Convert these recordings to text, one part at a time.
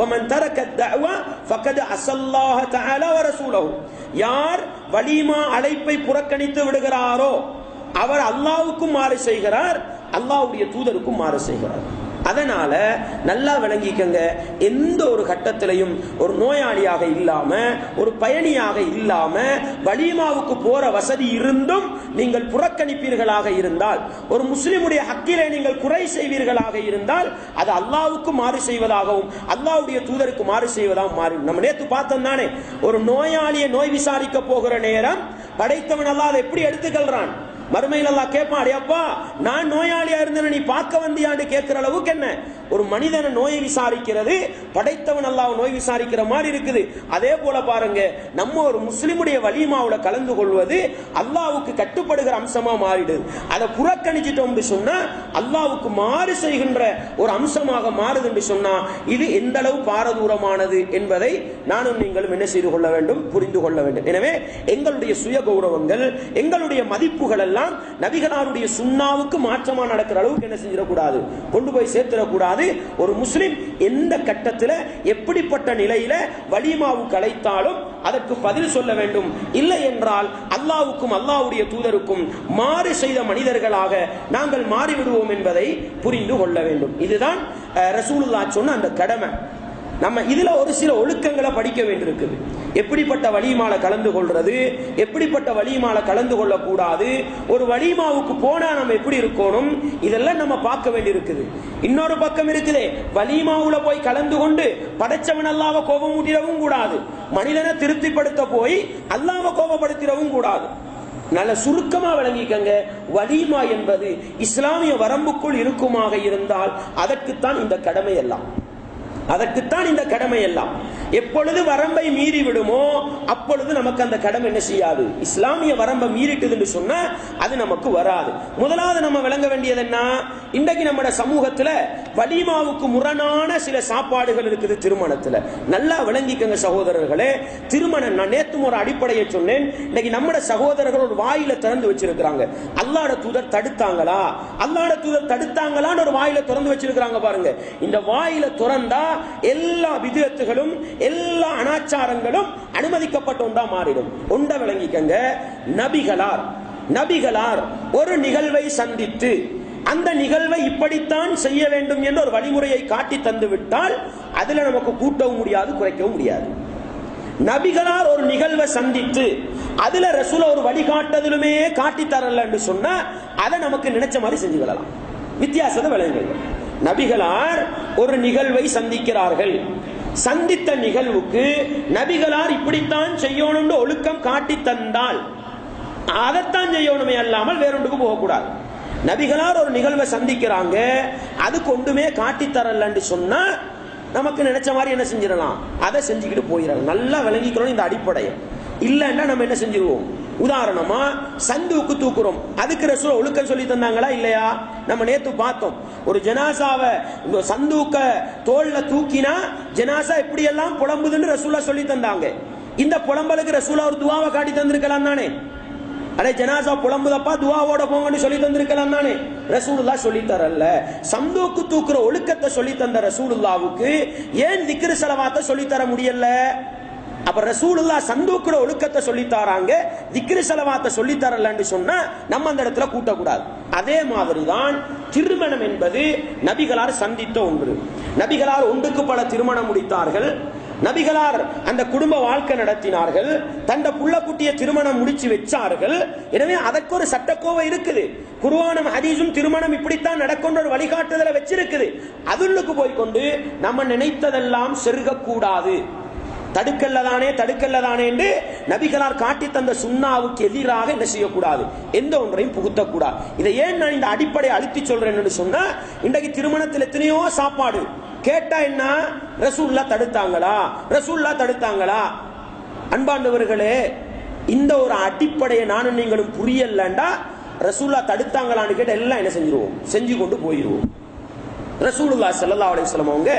Oman தரக்க தவா ஃபக்கது அசல்லாஹ தஆலா வ ரசூலஹு யார் வலிமா அழைப்பை புறக்கணித்து விடுகிறாரோ அவர் அல்லாவுக்கும் மாறு செய்கிறார் அல்லாவுடைய தூதருக்கும் மாறு செய்கிறார். அதனால நல்லா விளங்கிக்கங்க. எந்த ஒரு கட்டத்திலையும் ஒரு நோயாளியாக இல்லாம ஒரு பயணியாக இல்லாம வலிமாவுக்கு போற வசதி இருந்தும் நீங்கள் புறக்கணிப்பீர்களாக இருந்தால் ஒரு முஸ்லிமுடைய ஹக்கிலே நீங்கள் குறை செய்வீர்களாக இருந்தால் அது அல்லாவுக்கு மாறு செய்வதாகவும் அல்லாவுடைய தூதருக்கு மாறு செய்வதாகவும் மாறி நம்ம நேத்து பார்த்தோம் தானே ஒரு நோயாளியை நோய் விசாரிக்க போகிற நேரம் படைத்தவன் அல்லாத அதை எப்படி எடுத்துக்கொள்றான்? மறுமையில் எல்லாம் கேட்பான் அடையப்பா நான் நோயாளியா இருந்தேன் நீ பார்க்க வந்தியான்னு கேட்கிற அளவுக்கு என்ன? ஒரு மனிதனை நோயை விசாரிக்கிறது படைத்தவன் அல்லாஹ் நோய் விசாரிக்கிற மாதிரி இருக்குது. அதே போல பாருங்க நம்ம ஒரு முஸ்லிமுடைய வலிமாவுல கலந்து கொள்வது அல்லாவுக்கு கட்டுப்படுகிற அம்சமா மாறிடுது அதை புறக்கணிச்சிட்டோம்னு சொன்னா அல்லாவுக்கு மாறு செய்கின்ற ஒரு அம்சமாக மாறுது என்று சொன்னா இது எந்த அளவு பாரதூரமானது என்பதை நானும் நீங்களும் என்ன செய்து கொள்ள வேண்டும் புரிந்து கொள்ள வேண்டும். எனவே எங்களுடைய சுய கௌரவங்கள் எங்களுடைய மதிப்புகள் எல்லாம் நபிகளாருடைய சுண்ணாவுக்கு மாற்றமா நடக்கிற அளவுக்கு என்ன செஞ்சிடக்கூடாது கொண்டு போய் சேர்த்திடக்கூடாது. ஒரு முஸ்லிம் எந்த கட்டத்தில் எப்படிப்பட்ட நிலையில வலிமாவு கலைத்தாலும் அதற்கு பதில் சொல்ல வேண்டும். இல்லை என்றால் அல்லாவுக்கும் அல்லாவுடைய தூதருக்கும் மாறு செய்த மனிதர்களாக நாங்கள் மாறிவிடுவோம் என்பதை புரிந்து கொள்ள வேண்டும். இதுதான் ரசூலுல்லா சொன்ன அந்த கடமை. நம்ம இதுல ஒரு சில ஒழுக்கங்களை படிக்க வேண்டியிருக்குது. எப்படிப்பட்ட வலிமால கலந்து கொள்றது? எப்படிப்பட்ட வலிமால கலந்து கொள்ளக்கூடாது? ஒரு வலிமாவுக்கு போனா நம்ம எப்படி இருக்கணும்? இதெல்லாம் நம்ம பார்க்க வேண்டியிருக்குது. இன்னொரு பக்கம் இருக்குதே வலிமாவுல போய் கலந்து கொண்டு படைச்சவன் அல்லாவ கோபம் ஊட்டிடவும் கூடாது. மனிதனை திருப்திப்படுத்த போய் அல்லாவ கோபப்படுத்திடவும் கூடாது. நல்ல சுருக்கமா விளங்கிக்கங்க. வலிமா என்பது இஸ்லாமிய வரம்புக்குள் இருக்குமாக இருந்தால் அதற்குத்தான் இந்த கடமை எல்லாம் அதற்குத்தான் இந்த கடமை எல்லாம் எப்பொழுது வரம்பை மீறி விடுமோ அப்பொழுது நமக்கு அந்த கடமை என்ன செய்யாது? இஸ்லாமிய வரம்பை மீறிட்டுதுன்னு சொன்னா அது நமக்கு வராது. முதலாவது நம்ம விளங்க வேண்டியது என்ன இன்றைக்கு நம்ம சமூகத்துல வலிமாவுக்கு முரணான சில சாப்பாடுகள் இருக்குது திருமணத்துல. நல்லா விளங்கிக்கங்க சகோதரர்களே. திருமணம் நான் நேத்து ஒரு அடிப்படையை சொன்னேன். இன்னைக்கு நம்ம சகோதரர்கள் ஒரு வாயில திறந்து வச்சிருக்கிறாங்க. அல்லாட தூதர் தடுத்தாங்களா? அல்லாட தூதர் தடுத்தாங்களான்னு ஒரு வாயில திறந்து வச்சிருக்கிறாங்க பாருங்க. இந்த வாயில திறந்தா எல்லா விதத்துகளும் எல்லா அனாச்சாரங்களும் அனுமதிக்கப்பட்ட ஒன்றா மாறிடும். ஒன்றை விளங்கிக்கங்க. நபிகளார் நபிகளார் ஒரு நிகழ்வை சந்தித்து அந்த நிகழ்வை இப்படித்தான் செய்ய வேண்டும் என்ற ஒரு வழிமுறையை காட்டி தந்து விட்டால் அதுல நமக்கு கூட்டவும் முடியாது குறைக்கவும் முடியாது. நபிகளார் ஒரு நிகழ்வை சந்தித்து அதுல ரசூல ஒரு வழிகாட்டுதலுமே காட்டி தரலன்னு சொன்னா அதை நமக்கு நினைச்ச மாதிரி செஞ்சு கொள்ளலாம். வித்தியாசத்தை விளங்குகிறோம் நபிகளார் ஒரு நிகழ்வை சந்திக்கிறார்கள். சந்தித்த நிகழ்வுக்கு நபிகளார் இப்படித்தான் செய்யணும்னு ஒழுக்கம் காட்டி தந்தால் அதைத்தான் செய்யணுமே அல்லாமல் வேறொன்றுக்கு போகக்கூடாது. நபிகளார் ஒரு நிகழ்வை சந்திக்கிறாங்க அது கொண்டுமே காட்டி தரலன்னு சொன்னா நமக்கு நினைச்ச மாதிரி என்ன செஞ்சிடலாம்? அதை செஞ்சுக்கிட்டு போயிடலாம். நல்லா விளங்கிக்கிறோம் இந்த அடிப்படையை. இல்லைன்னா நம்ம என்ன செஞ்சிருவோம்? உதாரணமா சந்துவுக்கு தூக்குறோம். அதுக்கு ரசூல் ஒழுக்கம் சொல்லி தந்தாங்களா இல்லையா? நம்ம நேத்து பார்த்தோம். ஒரு ஜனாசாவை இந்த சந்துவுக்க தோல்ல தூக்கினா ஜனாசா எப்படி எல்லாம் புலம்புதுன்னு ரசூலா சொல்லி தந்தாங்க. இந்த புலம்பலுக்கு ரசூலா ஒரு துவாவை காட்டி தந்திருக்கலாம் தானே? அடே ஜனாசா புலம்புதப்பா துவாவோட போங்கன்னு சொல்லி தந்திருக்கலாம் தானே? ரசூலுல்லா சொல்லி தரல. சந்தோக்கு தூக்குற ஒழுக்கத்தை சொல்லி தந்த ரசூலுல்லாவுக்கு ஏன் திக்ரு செலவாத்த சொல்லி தர முடியல? அப்ப ரசூலுல்லா சந்தூக்குற ஒழுக்கத்தை சொல்லித்தாராங்க தராங்க திக்ரு செலவாத்த சொல்லி சொன்னா நம்ம அந்த இடத்துல கூட்டக்கூடாது. அதே மாதிரி தான் திருமணம் என்பது நபிகளார் சந்தித்த ஒன்று. நபிகளார் ஒன்றுக்கு பல திருமணம் முடித்தார்கள். நபிகளார் அந்த குடும்ப வாழ்க்கை நடத்தினார்கள். தந்த புள்ள குட்டிய திருமணம் முடிச்சு வச்சார்கள். எனவே அதற்கு ஒரு சட்டக்கோவை இருக்குது. குருவானம் ஹதீஸும் திருமணம் இப்படித்தான் நடக்கும் ஒரு வழிகாட்டுதலை வச்சிருக்குது. அதுள்ளுக்கு போய்க்கொண்டு நம்ம நினைத்ததெல்லாம் செருகக்கூடாது. தடுக்கல்லதானே தடுக்கல்லதானே என்று நபிகளார் காட்டி தந்த சுண்ணாவுக்கு எதிராக என்ன செய்யக்கூடாது? எந்த ஒன்றையும் புகுத்தக்கூடாது. இதை ஏன் நான் இந்த அடிப்படையை அழுத்தி சொல்றேன்னு சொன்னா இன்றைக்கு திருமணத்தில் எத்தனையோ சாப்பாடு கேட்டா என்ன? ரசூல்லா தடுத்தாங்களா? ரசூல்லா தடுத்தாங்களா? அன்பாண்டவர்களே இந்த ஒரு அடிப்படையை நானும் நீங்களும் புரியலண்டா? ரசூல்லா தடுத்தாங்களான்னு கேட்ட எல்லாம் என்ன செஞ்சிருவோம்? செஞ்சு கொண்டு போயிடுவோம் ரசூலுல்லா ஸல்லல்லாஹு அலைஹி வஸல்லம் அவங்க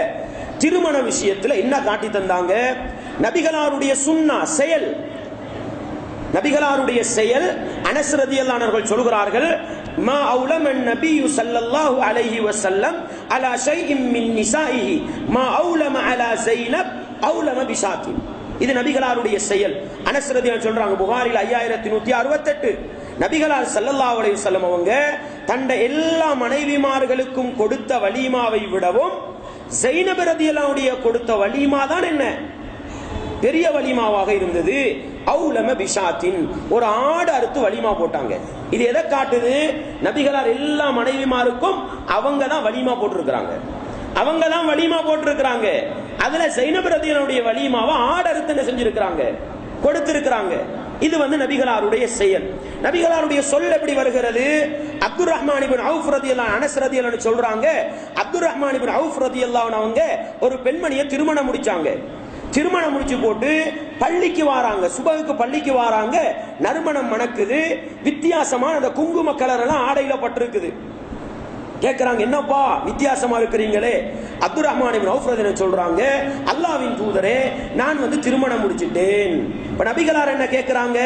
திருமண விஷயத்துல என்ன காட்டி தந்தாங்க? நபிகளாருடைய சுண்ணா செயல். நபிகளாருடைய செயல் அனசரதியல்லானவர்கள் சொல்கிறார்கள் மா அவுலம் நபியு சல்லல்லாஹு அலைஹி வசல்லம் அலா ஷைஇம் மின் நிசாயிஹி மா அவுலம அலா ஸைனப் அவுலம பிஷாத்தி இது நபிகளாருடைய செயல். அனசரதியால் சொல்றாங்க புகாரில் ஐயாயிரத்தி நூத்தி அறுபத்தெட்டு. நபிகளார் சல்லல்லா அலைஹி வசல்லம் அவங்க தண்ட எல்லா மனைவிமார்களுக்கும் கொடுத்த வலிமாவை விடவும் ஜெயினபரதியலாவுடைய கொடுத்த வலிமா தான் என்ன? பெரிய வலிமாவாக இருந்தது. அவுலம பிஷாத்தின். ஒரு ஆடு அறுத்து வலிமா போட்டாங்க. இது எதை காட்டுது? நபிகளார் எல்லா மனைவிமாருக்கும் அவங்க தான் வலிமா போட்டிருக்கிறாங்க. அவங்க தான் வலிமா போட்டிருக்கிறாங்க. அதுல சைனபிரதியனுடைய வலிமாவை ஆடு அறுத்து என்ன செஞ்சிருக்கிறாங்க? கொடுத்திருக்கிறாங்க. இது வந்து நபிகளாருடைய செயல். நபிகளாருடைய சொல் எப்படி வருகிறது? அப்துல் ரஹ்மான் இப்னு அவுஃப் அல்லா அனஸ் ரதி சொல்றாங்க. அப்துல் ரஹ்மான் இப்னு அவுஃப் ரதியல்லாஹு அவங்க ஒரு பெண்மணியை திருமணம் முடிச்சாங்க. திருமணம் முடிச்சு போட்டு பள்ளிக்கு வாராங்க. சுபகுக்கு பள்ளிக்கு வாராங்க. நறுமணம் மணக்குது. வித்தியாசமான அந்த குங்கும கலர் எல்லாம் ஆடையில பட்டிருக்குது. கேட்கிறாங்க என்னப்பா வித்தியாசமா இருக்கிறீங்களே? அப்துல் ரஹ்மான் இப்னு சொல்றாங்க அல்லாஹ்வின் தூதரே நான் வந்து திருமணம் முடிச்சிட்டேன். இப்ப நபிகளார் என்ன கேட்கிறாங்க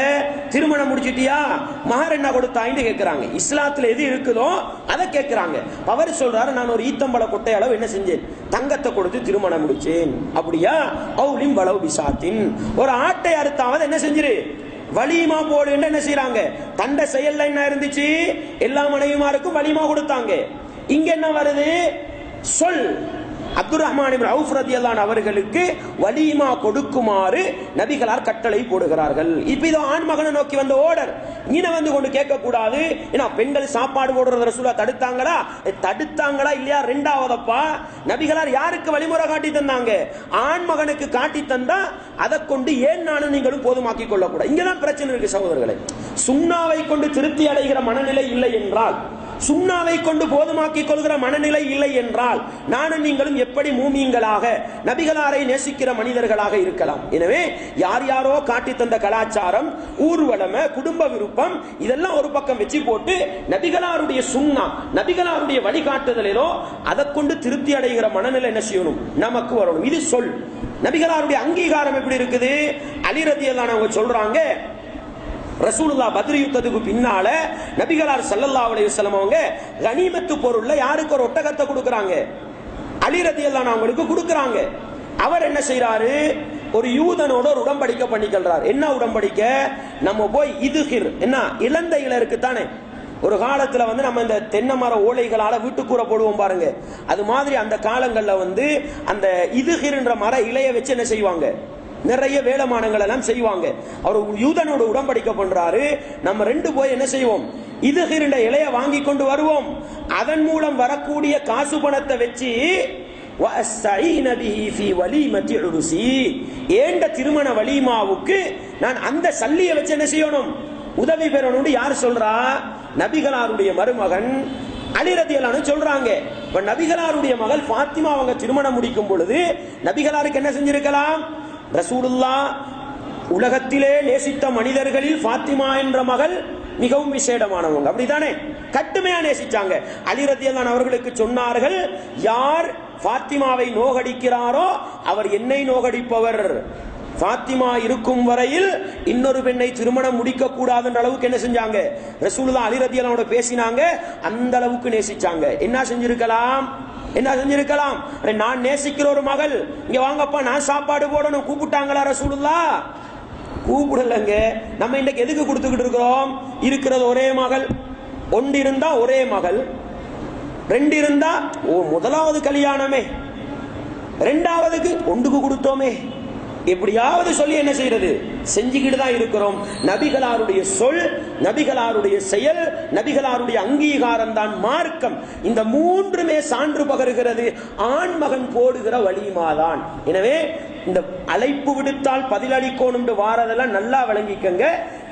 திருமணம் முடிச்சிட்டியா? மகர் என்ன கொடுத்தாயின்னு கேட்கிறாங்க இஸ்லாத்துல எது இருக்குதோ அதை கேட்கிறாங்க அவர் சொல்றாரு நான் ஒரு ஈத்தம்பள கொட்டை அளவு என்ன செஞ்சேன்? தங்கத்தை கொடுத்து திருமணம் முடிச்சேன். அப்படியா? அவுலிம் வளவு பிசாத்தின். ஒரு ஆட்டை அறுத்தாவது என்ன செஞ்சிரு? வலிமா போடு என்ன செய்யறாங்க தண்ட செயல்ல என்ன இருந்துச்சு? எல்லா மனைவிமாருக்கும் வலிமா கொடுத்தாங்க. இங்க என்ன வருது? சொல். அப்துல் ரஹ்மான் அவுஃப் ரதியல்லான் அவர்களுக்கு வலிமா கொடுக்குமாறு நபிகளார் கட்டளை போடுகிறார்கள். இப்ப இது ஆண்மகனை நோக்கி வந்த ஓடர். நீன வந்து கொண்டு கேட்க கூடாது ஏன்னா பெண்கள் சாப்பாடு போடுறத ரசூலா தடுத்தாங்களா? தடுத்தாங்களா இல்லையா? ரெண்டாவதப்பா நபிகளார் யாருக்கு வழிமுறை காட்டி தந்தாங்க? ஆண்மகனுக்கு காட்டி தந்தா அதை கொண்டு ஏன் நானும் நீங்களும் போதுமாக்கி கொள்ளக்கூடாது? இங்கதான் பிரச்சனை இருக்கு சகோதரர்களை. சுண்ணாவை கொண்டு திருப்தி அடைகிற மனநிலை இல்லை என்றால் சுண்ணாவை கொண்டு போதுமாக்கிக் கொள்கிற மனநிலை இல்லை என்றால் நானும் நீங்களும் எப்படி மூமியங்களாக நபிகளாரை நேசிக்கிற மனிதர்களாக இருக்கலாம். எனவே யார் யாரோ காட்டி தந்த கலாச்சாரம் ஊர்வலம குடும்ப விருப்பம் இதெல்லாம் ஒரு பக்கம் வச்சு போட்டு நபிகளாருடைய சுண்ணா நபிகளாருடைய வழிகாட்டுதலிலோ அதை கொண்டு திருப்தி அடைகிற மனநிலை என்ன செய்யணும்? நமக்கு வரணும். இது சொல். நபிகளாருடைய அங்கீகாரம் எப்படி இருக்குது? அலிரத்தியெல்லாம் அவங்க சொல்றாங்க ரசூலுல்லா பத்ரி யுத்தத்துக்கு பின்னால நபிகளார் சல்லல்லா அலைஹி அவங்க கனிமத்து பொருள்ல யாருக்கு ஒரு ஒட்டகத்தை கொடுக்குறாங்க? அலி எல்லாம் அவங்களுக்கு கொடுக்குறாங்க. அவர் என்ன செய்யறாரு ஒரு யூதனோட ஒரு உடம்படிக்கை பண்ணிக்கிறார் என்ன உடம்படிக்க நம்ம போய் இதுகிர் என்ன? இளந்த இருக்கு தானே ஒரு காலத்துல வந்து நம்ம இந்த தென்னை மர ஓலைகளால வீட்டுக்கூற போடுவோம் பாருங்க. அது மாதிரி அந்த காலங்கள்ல வந்து அந்த இதுகிர்ன்ற மர இலைய வச்சு என்ன செய்வாங்க? நிறைய வேலைமானங்கள் எல்லாம் செய்வாங்க. அவர் யூதனோட உடன்படிக்கை பண்றாரு. நம்ம ரெண்டு போய் என்ன செய்வோம்? இது இருண்ட இலைய வாங்கி கொண்டு வருவோம். அதன் மூலம் வரக்கூடிய காசு பணத்தை வச்சு ஏண்ட திருமண வலிமாவுக்கு நான் அந்த சல்லியை வச்சு என்ன செய்யணும்? உதவி பெறணும் யார் சொல்றா? நபிகளாருடைய மருமகன் அலிரதியலானு சொல்றாங்க. இப்ப நபிகளாருடைய மகள் பாத்திமா அவங்க திருமணம் முடிக்கும் பொழுது நபிகளாருக்கு என்ன செஞ்சிருக்கலாம்? ரசூலுல்லா உலகத்திலே நேசித்த மனிதர்களில் ஃபாத்திமா என்ற மகள் மிகவும் விசேடமானவங்க. அப்படிதானே கட்டுமையா நேசிச்சாங்க. அலிரத்தியல்லான் அவர்களுக்கு சொன்னார்கள் யார் ஃபாத்திமாவை நோகடிக்கிறாரோ அவர் என்னை நோகடிப்பவர். ஃபாத்திமா இருக்கும் வரையில் இன்னொரு பெண்ணை திருமணம் முடிக்க கூடாதுன்ற அளவுக்கு என்ன செஞ்சாங்க? ரசூலுல்லா அலிரத்தியல்லானோட பேசினாங்க அந்த அளவுக்கு நேசிச்சாங்க. என்ன செஞ்சிருக்கலாம்? என்ன செஞ்சிருக்கலாம்? நான் நேசிக்கிற ஒரு மகள். இங்க வாங்கப்பா நான் சாப்பாடு போடணும். கூப்பிட்டாங்களா ரசூலுல்லா? கூப்பிடலங்க. நம்ம இன்னைக்கு எதுக்கு கொடுத்துக்கிட்டு இருக்கிறோம்? இருக்கிறது ஒரே மகள். ஒன்று இருந்தா ஒரே மகள். ரெண்டு இருந்தா ஓ முதலாவது கல்யாணமே. ரெண்டாவதுக்கு ஒன்றுக்கு கொடுத்தோமே. எப்படியாவது சொல்லி என்ன செய்யறது செஞ்சுக்கிட்டு தான் இருக்கிறோம். நபிகளாருடைய சொல் நபிகளாருடைய செயல் நபிகளாருடைய அங்கீகாரம் தான் மார்க்கம். இந்த மூன்றுமே சான்று பகருகிறது. ஆண்மகன் போடுகிற வழியுமாதான் எனவே இந்த அழைப்பு விடுத்தால் பதிலளிக்கணும் வாரதெல்லாம் நல்லா விளங்கிக்கங்க.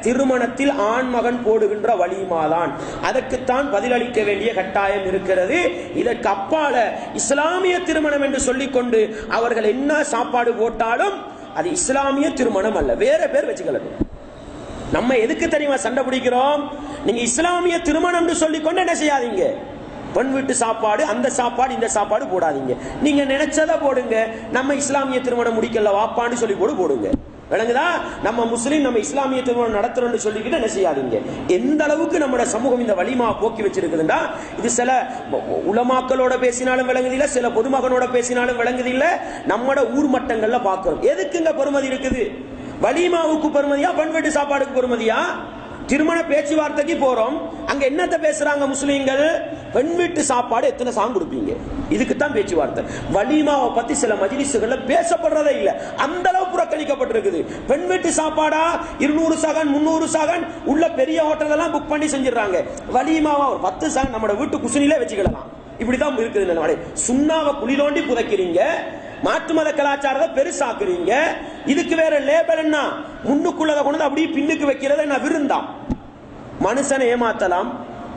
திருமணத்தில் ஆண்மகன் போடுகின்ற வலிமாதான். அதற்குத்தான் பதிலளிக்க வேண்டிய கட்டாயம் இருக்கிறது. இதற்கு அப்பால இஸ்லாமிய திருமணம் என்று சொல்லிக்கொண்டு அவர்கள் என்ன சாப்பாடு போட்டாலும் அது இஸ்லாமிய திருமணம் அல்ல. வேற பேர் வச்சுக்கலாம் நம்ம எதுக்கு தெரியுமா சண்டை பிடிக்கிறோம்? நீங்க இஸ்லாமிய திருமணம்னு சொல்லிக்கொண்டு என்ன செய்யாதீங்க? பெண் வீட்டு சாப்பாடு அந்த சாப்பாடு இந்த சாப்பாடு போடாதீங்க. நீங்க நினைச்சதை போடுங்க. நம்ம இஸ்லாமிய திருமணம் முடிக்கல வாப்பான்னு சொல்லி போடு போடுங்க. விளங்குதா? நம்ம முஸ்லீம் நம்ம இஸ்லாமிய திருமணம் நடத்துறோம்னு சொல்லிக்கிட்டு என்ன செய்யாதீங்க. எந்த அளவுக்கு நம்மட சமூகம் இந்த வலிமா போக்கி வச்சிருக்குதுன்னா இது சில உலமாக்களோட பேசினாலும் விளங்குது இல்லை சில பொதுமகனோட பேசினாலும் விளங்குது இல்லை நம்மட ஊர் மட்டங்கள்ல பார்க்கிறோம் எதுக்குங்க பெருமதி இருக்குது? வலிமாவுக்கு பெருமதியா பண்வெட்டு சாப்பாடுக்கு பெருமதியா? திருமண பேச்சுவார்த்தைக்கு போறோம். அங்க என்னத்த பேசுறாங்க முஸ்லீம்கள்? பெண் வீட்டு சாப்பாடு எத்தனை சாங் கொடுப்பீங்க? இதுக்கு தான் பேச்சுவார்த்தை. வலிமாவை பத்தி சில மஜிலிசுகள்ல பேசப்படுறதே இல்ல. அந்த அளவு புறக்கணிக்கப்பட்டிருக்குது. பெண் வீட்டு சாப்பாடா? இருநூறு சகன் முன்னூறு சகன்? உள்ள பெரிய ஹோட்டல் எல்லாம் புக் பண்ணி செஞ்சிடறாங்க. வலிமாவா ஒரு பத்து சகன் நம்மளோட வீட்டு குசினிலே வச்சுக்கலாம் இப்படிதான் இருக்குது இந்த சுண்ணாவை குளிரோண்டி புதைக்கிறீங்க. மாற்று மத கலாச்சாரத்தை பெருசாக்குறீங்க. இதுக்கு வேற லேபல் என்ன? முன்னுக்குள்ளதை கொண்டு அப்படியே பின்னுக்கு வைக்கிறத என்ன விருந்தான் மனுஷனை ஏமாத்தலாம்.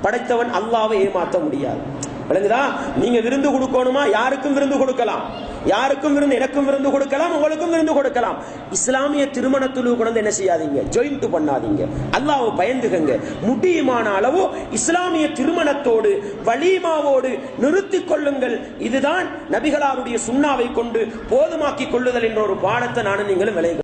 படைத்தவன் அல்லாவை ஏமாத்த முடியாது. விளங்குதா? நீங்க விருந்து கொடுக்கணுமா? யாருக்கும் விருந்து கொடுக்கலாம். யாருக்கும் விருந்து எனக்கும் விருந்து கொடுக்கலாம் உங்களுக்கும் விருந்து கொடுக்கலாம். இஸ்லாமிய திருமணத்துலு கொண்டு என்ன செய்யாதீங்க? ஜாயிண்ட் பண்ணாதீங்க. அல்லாவை பயந்துகங்க முடியுமான அளவு இஸ்லாமிய திருமணத்தோடு வலிமாவோடு நிறுத்திக் கொள்ளுங்கள். இதுதான் நபிகளாருடைய சுண்ணாவை கொண்டு போதுமாக்கிக் கொள்ளுதல் என்ற ஒரு பாடத்தை நானும் நீங்களும் விளைவு